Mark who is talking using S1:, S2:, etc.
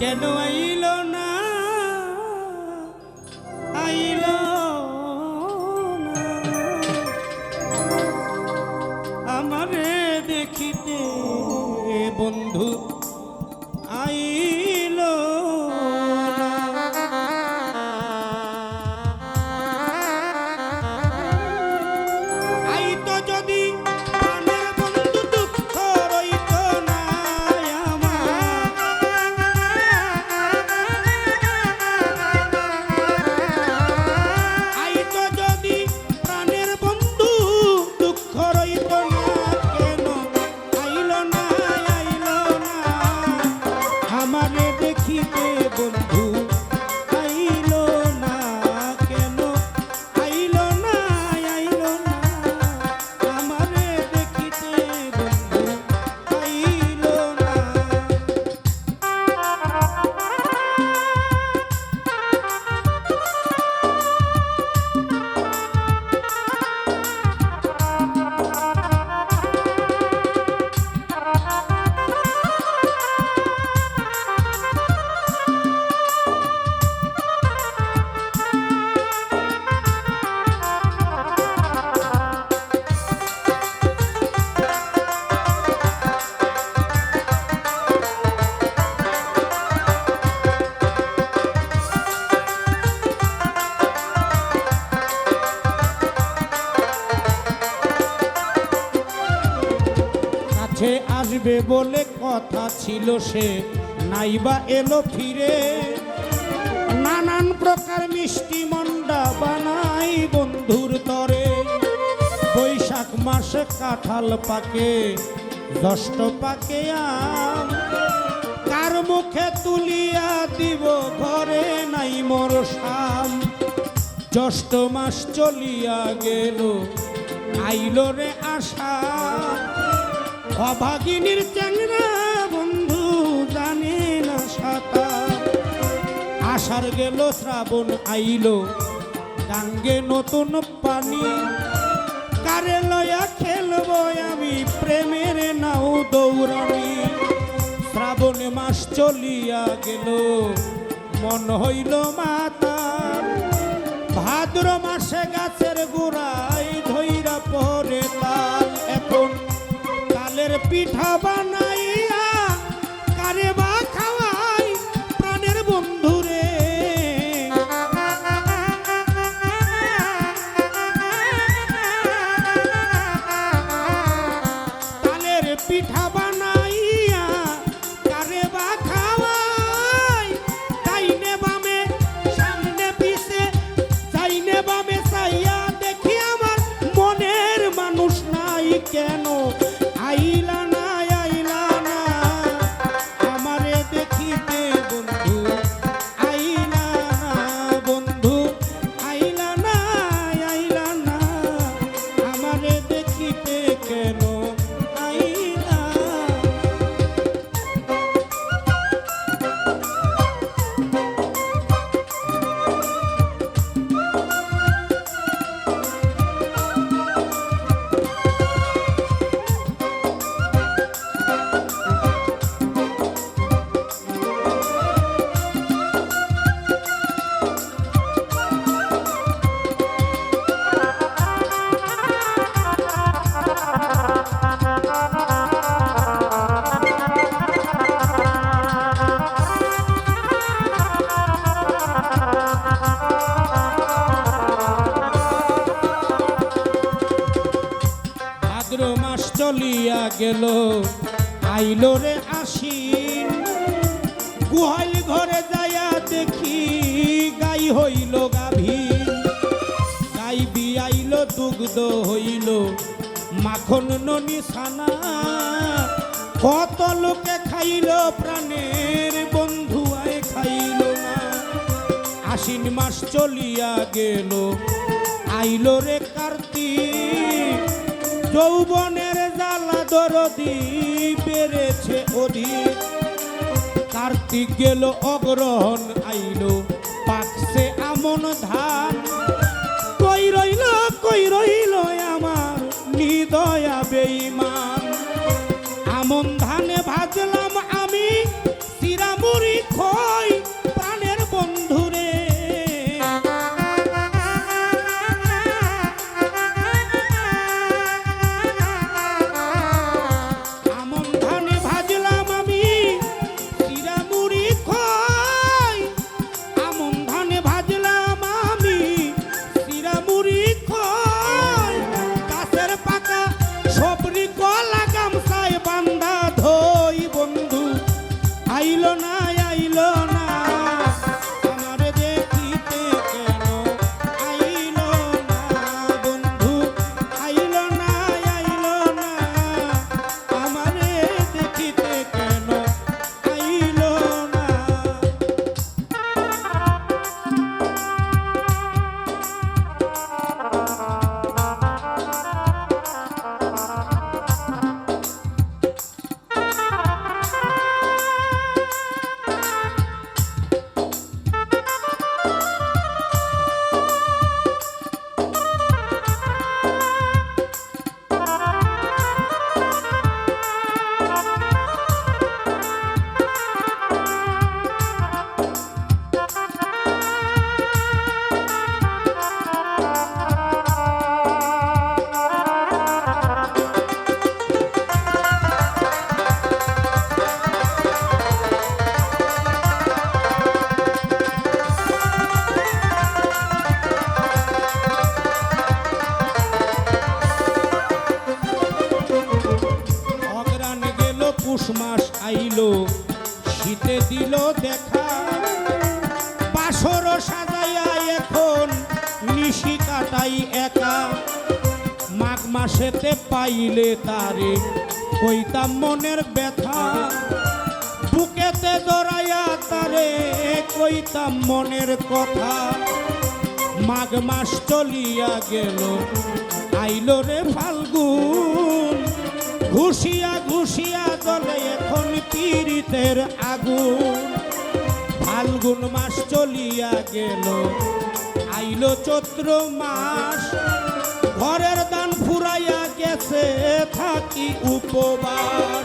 S1: কেন আইল না? কাছে আসবে বলে কথা ছিল সে। নাইবা এলো ফিরে। নানান প্রকার মিষ্টি মন্ডা বানাই বন্ধুর তরে। বৈশাখ মাসে কাঁঠাল পাকে, জ্যৈষ্ঠ পাকে আম। কার মুখে তুলিয়া দিব ঘরে নাই মোর শাম। জ্যৈষ্ঠ মাস চলিয়া গেল, আইল রে আশা। অভাগিনীর চ্যাংরা বন্ধু জানে না সাঁতার। আষাঢ় গেল, শ্রাবণ আইল, ডাঙ্গে নতুন পানি। কারে লয়া খেলব আমি প্রেমের নাও দৌড়ানি। শ্রাবণ মাস চলিয়া গেল, মন হইল মাতার ভাদ্র মাসে গাছের গোড়ায় গেল। আইল রে আশিন গুহাল ঘরে যাইয়া দেখি, গাই হইল গাভীর গাই বিয়াইল, দুগ্ধ হইল। মাখন ননি সানা কত লোকে খাইল, প্রাণের বন্ধু আয় খাইল না। আশ্বিন মাস চলিয়া গেল, আইল রে কার্তিক। যৌবনের জ্বালা দরদি বেড়েছে অধিক কার্তিক গেল, অগ্রহণ আইল, পাকছে আমন ধান। কই রইল কই রইল আমার নিদয়া বেইমান মাস আইলো শীতে দিল দেখা। বাসর সাজাইয়া এখন নিশি কাটাই একা। মাঘ মাসেতে পাইলে তারে কইতাম মনের ব্যথা। বুকেতে দৌড়াইয়া তারে কইতাম মনের কথা। মাঘ মাস চলিয়া গেল, আইলো রে ফাল্গুন। এখন পীড়িতের আগুন। ফাল্গুন মাস চলিয়া গেল, আইল চৈত্র মাস। ঘরের দান ফুরাইয়া গেছে, থাকি উপবাস।